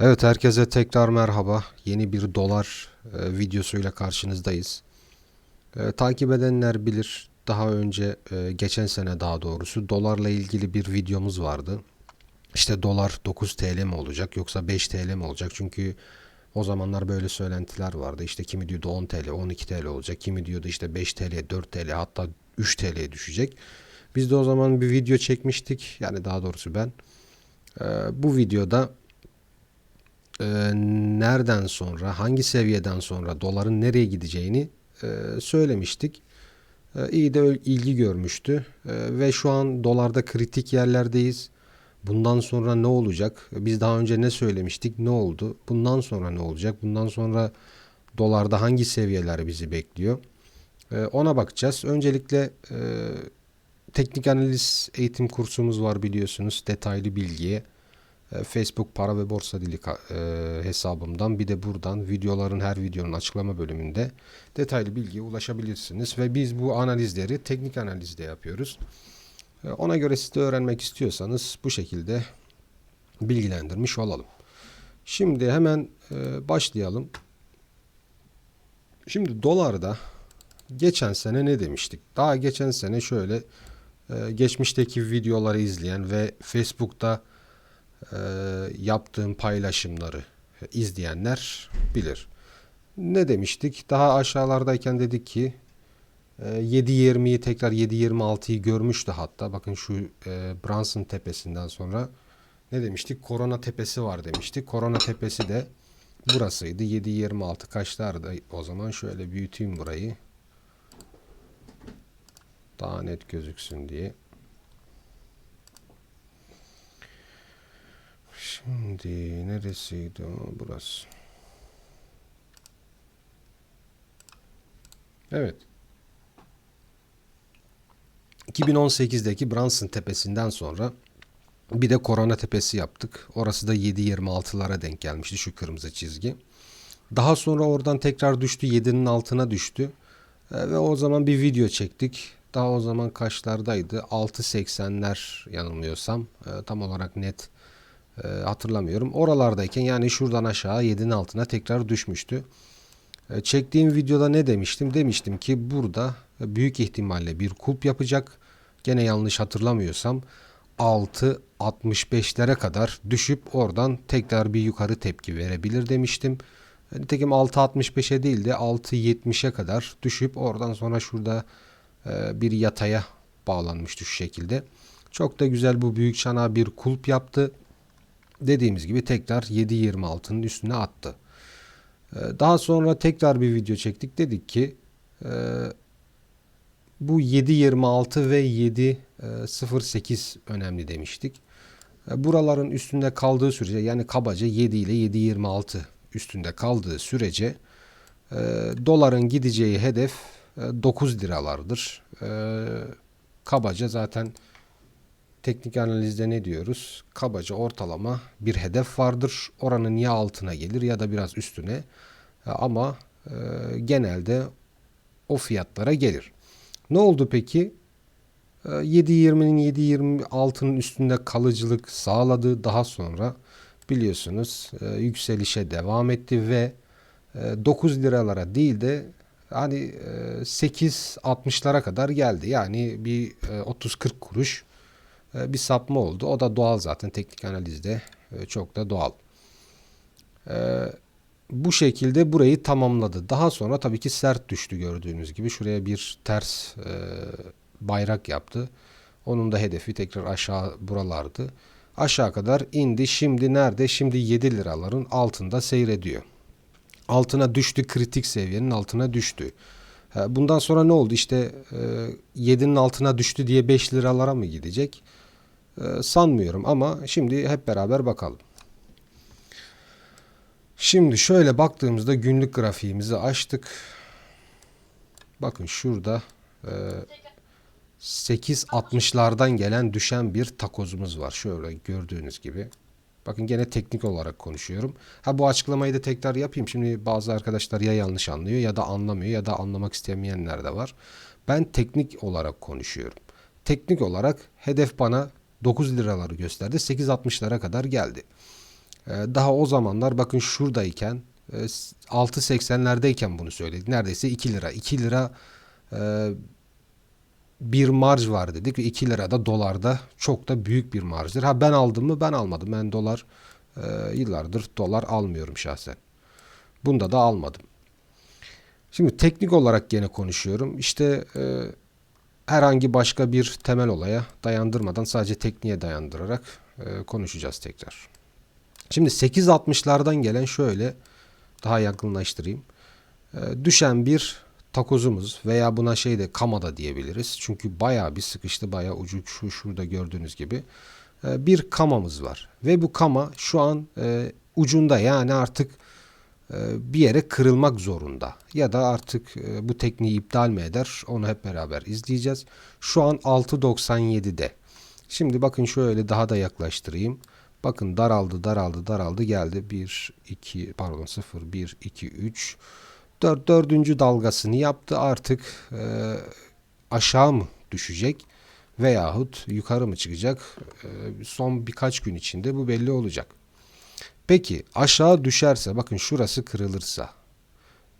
Evet herkese tekrar merhaba. Yeni bir dolar e, videosuyla karşınızdayız. E, takip edenler bilir. Daha önce e, geçen sene daha doğrusu dolarla ilgili bir videomuz vardı. İşte dolar 9 TL mi olacak yoksa 5 TL mi olacak? Çünkü o zamanlar böyle söylentiler vardı. İşte kimi diyordu 10 TL, 12 TL olacak. Kimi diyordu işte 5 TL, 4 TL hatta 3 TL'ye düşecek. Biz de o zaman bir video çekmiştik. Yani daha doğrusu ben. E, bu videoda e, nereden sonra, hangi seviyeden sonra doların nereye gideceğini e, söylemiştik. E, iyi de ilgi görmüştü E, ve şu an dolarda kritik yerlerdeyiz. Bundan sonra ne olacak? Biz daha önce ne söylemiştik? Ne oldu? Bundan sonra ne olacak? Bundan sonra dolarda hangi seviyeler bizi bekliyor? E, ona bakacağız. Öncelikle e, teknik analiz eğitim kursumuz var biliyorsunuz. Detaylı bilgiye Facebook para ve borsa dili e, hesabımdan bir de buradan videoların her videonun açıklama bölümünde detaylı bilgiye ulaşabilirsiniz ve biz bu analizleri teknik analizde yapıyoruz. E, Ona göre siz de öğrenmek istiyorsanız bu şekilde bilgilendirmiş olalım. Şimdi hemen e, başlayalım. Şimdi dolarda geçen sene ne demiştik? Daha geçen sene şöyle e, geçmişteki videoları izleyen ve Facebook'ta e, yaptığım paylaşımları izleyenler bilir. Ne demiştik? Daha aşağılardayken dedik ki e, 7.20'yi tekrar 7.26'yı görmüştü hatta. Bakın şu e, Brunson tepesinden sonra ne demiştik? Korona tepesi var demiştik. Korona tepesi de burasıydı. 7.26 kaçlardı o zaman? Şöyle büyüteyim burayı. Daha net gözüksün diye. Şimdi neresiydi o? Burası. Evet. 2018'deki Brunson tepesinden sonra bir de Korona tepesi yaptık. Orası da 7.26'lara denk gelmişti şu kırmızı çizgi. Daha sonra oradan tekrar düştü. 7'nin altına düştü. E, ve o zaman bir video çektik. Daha o zaman kaçlardaydı? 6.80'ler yanılmıyorsam. E, tam olarak net e, hatırlamıyorum. Oralardayken yani şuradan aşağı 7'nin altına tekrar düşmüştü. E, çektiğim videoda ne demiştim? Demiştim ki burada büyük ihtimalle bir kulp yapacak. Gene yanlış hatırlamıyorsam 6.65'lere kadar düşüp oradan tekrar bir yukarı tepki verebilir demiştim. E, Nitekim 6.65'e değil de 6.70'e kadar düşüp oradan sonra şurada e, bir yataya bağlanmıştı şu şekilde. Çok da güzel bu büyük çanağa bir kulp yaptı dediğimiz gibi tekrar 7.26'nın üstüne attı. Ee, Daha sonra tekrar bir video çektik. Dedik ki e, bu 7.26 ve 7.08 önemli demiştik. E, Buraların üstünde kaldığı sürece yani kabaca 7 ile 7.26 üstünde kaldığı sürece e, doların gideceği hedef e, 9 liralardır. E, kabaca zaten teknik analizde ne diyoruz? Kabaca ortalama bir hedef vardır. Oranın ya altına gelir ya da biraz üstüne. E, Ama e, genelde o fiyatlara gelir. Ne oldu peki? E, 7.20'nin 7.26'nın üstünde kalıcılık sağladı. Daha sonra biliyorsunuz e, yükselişe devam etti ve e, 9 liralara değil de hani e, 8.60'lara kadar geldi. Yani bir e, 30-40 kuruş e, bir sapma oldu. O da doğal zaten teknik analizde e, çok da doğal. E, Bu şekilde burayı tamamladı. Daha sonra tabii ki sert düştü gördüğünüz gibi. Şuraya bir ters e, bayrak yaptı. Onun da hedefi tekrar aşağı buralardı. Aşağı kadar indi. Şimdi nerede? Şimdi 7 liraların altında seyrediyor. Altına düştü. Kritik seviyenin altına düştü. Bundan sonra ne oldu? İşte e, 7'nin altına düştü diye 5 liralara mı gidecek? E, sanmıyorum ama şimdi hep beraber bakalım. Şimdi şöyle baktığımızda günlük grafiğimizi açtık. Bakın şurada e, 8.60'lardan gelen düşen bir takozumuz var. Şöyle gördüğünüz gibi. Bakın gene teknik olarak konuşuyorum. Ha bu açıklamayı da tekrar yapayım. Şimdi bazı arkadaşlar ya yanlış anlıyor ya da anlamıyor ya da anlamak istemeyenler de var. Ben teknik olarak konuşuyorum. Teknik olarak hedef bana 9 liraları gösterdi. 8.60'lara kadar geldi. Ee, daha o zamanlar bakın şuradayken e, 6.80'lerdeyken bunu söyledik. Neredeyse 2 lira. 2 lira e, bir marj var dedik ve 2 lira da dolarda çok da büyük bir marjdır. Ha ben aldım mı? Ben almadım. Ben dolar e, yıllardır dolar almıyorum şahsen. Bunda da almadım. Şimdi teknik olarak gene konuşuyorum. İşte e, herhangi başka bir temel olaya dayandırmadan sadece tekniğe dayandırarak e, konuşacağız tekrar. Şimdi 8.60'lardan gelen şöyle daha yakınlaştırayım. E, düşen bir takozumuz veya buna şey de kama da diyebiliriz. Çünkü bayağı bir sıkıştı bayağı ucu şu şurada gördüğünüz gibi. E, bir kamamız var ve bu kama şu an e, ucunda yani artık bir yere kırılmak zorunda. Ya da artık e, bu tekniği iptal mi eder onu hep beraber izleyeceğiz. Şu an 6.97'de. Şimdi bakın şöyle daha da yaklaştırayım. Bakın daraldı daraldı daraldı geldi. 1, 2 pardon 0, 1, 2, 3. 4, dördüncü dalgasını yaptı. Artık e, aşağı mı düşecek veyahut yukarı mı çıkacak? E, son birkaç gün içinde bu belli olacak. Peki aşağı düşerse bakın şurası kırılırsa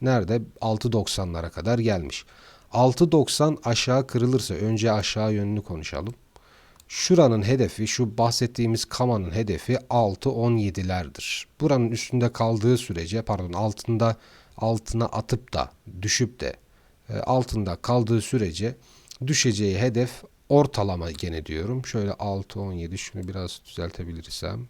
nerede 6.90'lara kadar gelmiş. 6.90 aşağı kırılırsa önce aşağı yönlü konuşalım. Şuranın hedefi şu bahsettiğimiz kamanın hedefi 6.17'lerdir. Buranın üstünde kaldığı sürece pardon altında altına atıp da düşüp de e, altında kaldığı sürece düşeceği hedef ortalama gene diyorum. Şöyle 6.17 şunu biraz düzeltebilirsem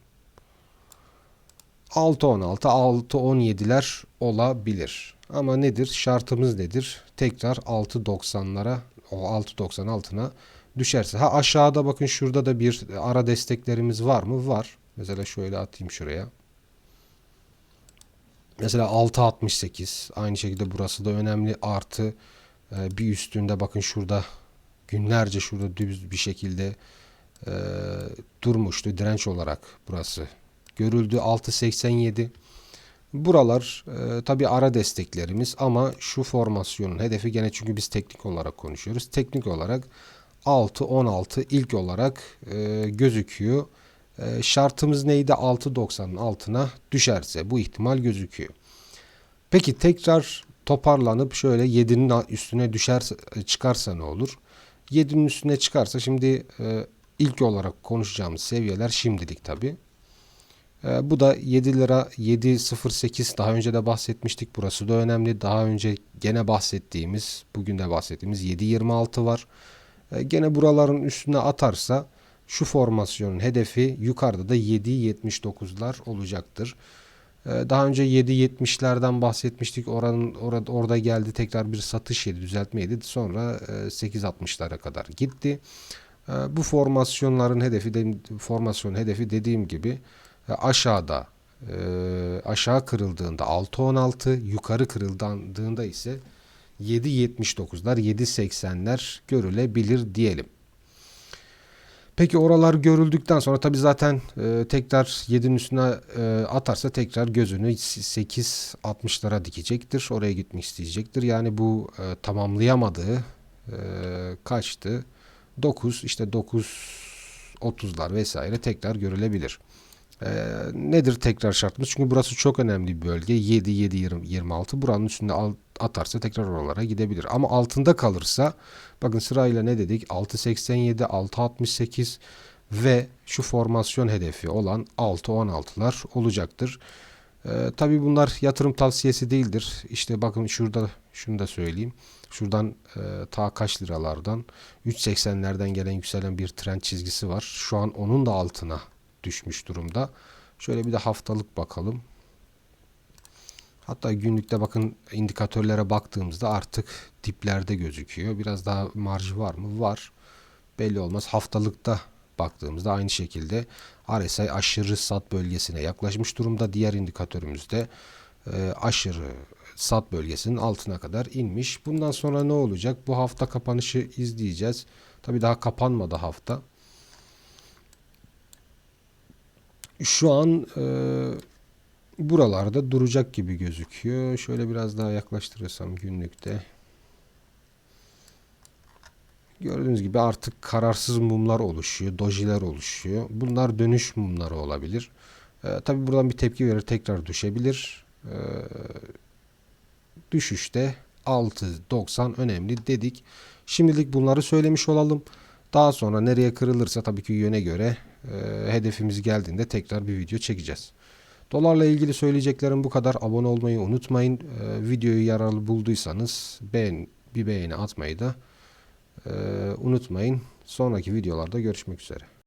6.16, 6.17'ler olabilir. Ama nedir? Şartımız nedir? Tekrar 6.90'lara, o 6.90 altına düşerse. Ha aşağıda bakın şurada da bir ara desteklerimiz var mı? Var. Mesela şöyle atayım şuraya. Mesela 6.68. Aynı şekilde burası da önemli. Artı e, bir üstünde bakın şurada günlerce şurada düz bir şekilde e, durmuştu direnç olarak burası görüldü 6.87. Buralar e, tabi ara desteklerimiz ama şu formasyonun hedefi gene çünkü biz teknik olarak konuşuyoruz. Teknik olarak 6.16 ilk olarak e, gözüküyor. E, şartımız neydi? 6.90'ın altına düşerse bu ihtimal gözüküyor. Peki tekrar toparlanıp şöyle 7'nin üstüne düşerse çıkarsa ne olur? 7'nin üstüne çıkarsa şimdi e, ilk olarak konuşacağımız seviyeler şimdilik tabi. E, bu da 7 lira 7.08 daha önce de bahsetmiştik. Burası da önemli. Daha önce gene bahsettiğimiz bugün de bahsettiğimiz 7.26 var. E, gene buraların üstüne atarsa şu formasyonun hedefi yukarıda da 7.79'lar olacaktır. E, daha önce 7.70'lerden bahsetmiştik. Oranın orada orada geldi tekrar bir satış yedi, düzeltme yedi. Sonra e, 8.60'lara kadar gitti. E, bu formasyonların hedefi de formasyon hedefi dediğim gibi aşağıda e, aşağı kırıldığında 6.16 yukarı kırıldığında ise 7.79'lar 7.80'ler görülebilir diyelim. Peki oralar görüldükten sonra tabi zaten e, tekrar 7'nin üstüne e, atarsa tekrar gözünü 8.60'lara dikecektir. Oraya gitmek isteyecektir. Yani bu e, tamamlayamadığı e, kaçtı? 9 işte 9.30'lar vesaire tekrar görülebilir. Ee, nedir tekrar şartımız? Çünkü burası çok önemli bir bölge. 7, 7, 20, 26. Buranın üstünde atarsa tekrar oralara gidebilir. Ama altında kalırsa bakın sırayla ne dedik? 6.87, 6.68 ve şu formasyon hedefi olan 6.16'lar olacaktır. Ee, Tabi bunlar yatırım tavsiyesi değildir. İşte bakın şurada şunu da söyleyeyim. Şuradan e, ta kaç liralardan 3.80'lerden gelen yükselen bir trend çizgisi var. Şu an onun da altına düşmüş durumda. Şöyle bir de haftalık bakalım. Hatta günlükte bakın indikatörlere baktığımızda artık diplerde gözüküyor. Biraz daha marjı var mı? Var. Belli olmaz. Haftalıkta baktığımızda aynı şekilde RSI aşırı sat bölgesine yaklaşmış durumda. Diğer indikatörümüzde e, aşırı sat bölgesinin altına kadar inmiş. Bundan sonra ne olacak? Bu hafta kapanışı izleyeceğiz. Tabi daha kapanmadı hafta. Şu an e, buralarda duracak gibi gözüküyor. Şöyle biraz daha yaklaştırırsam günlükte. Gördüğünüz gibi artık kararsız mumlar oluşuyor. Dojiler oluşuyor. Bunlar dönüş mumları olabilir. E, tabii buradan bir tepki verir tekrar düşebilir. E, düşüşte 6.90 önemli dedik. Şimdilik bunları söylemiş olalım. Daha sonra nereye kırılırsa tabii ki yöne göre e, hedefimiz geldiğinde tekrar bir video çekeceğiz. Dolarla ilgili söyleyeceklerim bu kadar. Abone olmayı unutmayın. E, videoyu yararlı bulduysanız beğen, bir beğeni atmayı da e, unutmayın. Sonraki videolarda görüşmek üzere.